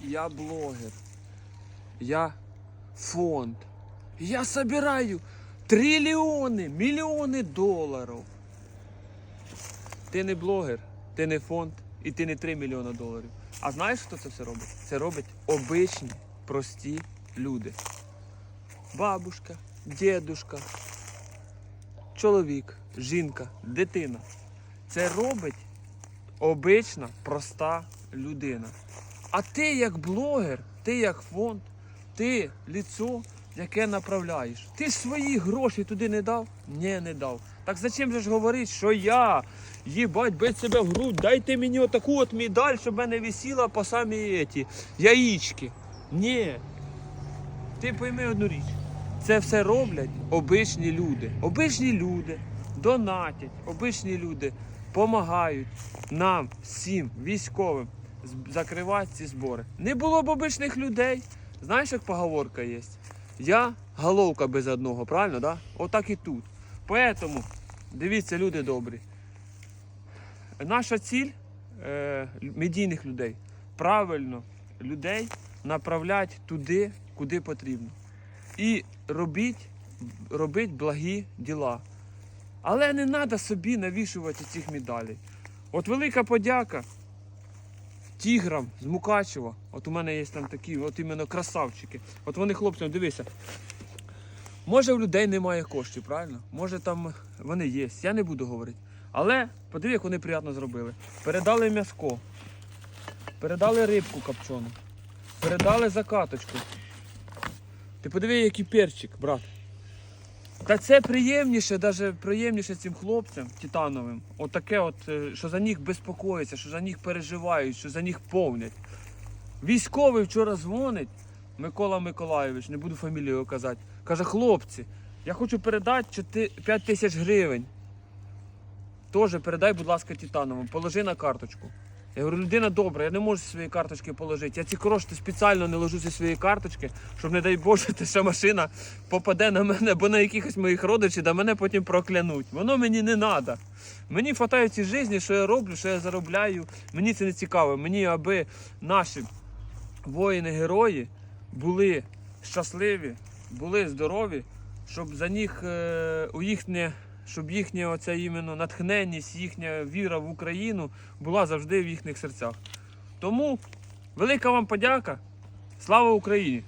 Я блогер. Я фонд. Я собираю триллионы, мільйони доларів. Ти не блогер, ти не фонд і ти не 3 мільйони доларів. А знаєш, хто це все робить? Це робить обичні, прості люди. Бабушка, дідушка, чоловік, жінка, дитина. Це робить обична, проста людина. А ти як блогер, ти як фонд, ти ліцо, яке направляєш. Ти свої гроші туди не дав? Ні, не дав. Так зачем же ж говорити, що я, їбать, бить себе в грудь, дайте мені отаку от медаль, щоб мене висіла по самі еті, яїчки. Ні. Ти пойми одну річ. Це все роблять обичні люди. Обичні люди донатять, обичні люди допомагають нам, всім військовим, закривати ці збори. Не було б обичних людей. Знаєш, як поговорка є? Я головка без одного, правильно? Да? Отак і тут. Поэтому, дивіться, люди добрі. Наша ціль е, медійних людей правильно людей направляти туди, куди потрібно. І робіть, робіть благі діла. Але не треба собі навішувати цих медалей. От велика подяка тіграм з Мукачева. От у мене є там такі, от іменно красавчики. От вони хлопцям, дивися. Може в людей немає коштів, правильно? Може там вони є, я не буду говорити. Але подиви, як вони приємно зробили. Передали м'яско, передали рибку копчену, передали закаточку. Ти подиви, який перчик, брат. Та це приємніше, навіть приємніше цим хлопцям титановим. Отаке, от, е, що за них безпокоїться, що за них переживають, що за них повнять. Військовий вчора дзвонить, Микола Миколайович, не буду фамілію казати. Каже, хлопці, я хочу передати 5 тисяч гривень. Теж передай, будь ласка, Титановому, положи на карточку. Я говорю, людина добра, я не можу зі своєї карточки положити. Я ці кошти спеціально не ложу зі своєї карточки, щоб, не дай Боже, та ще машина попаде на мене або на якихось моїх родичів, да мене потім проклянуть. Воно мені не треба. Мені вистачає ці житті, що я роблю, що я заробляю. Мені це не цікаво. Мені аби наші воїни-герої були щасливі, були здорові, щоб за них е, у їхнє, щоб їхнє оця іменно натхненність, їхня віра в Україну була завжди в їхніх серцях. Тому велика вам подяка. Слава Україні!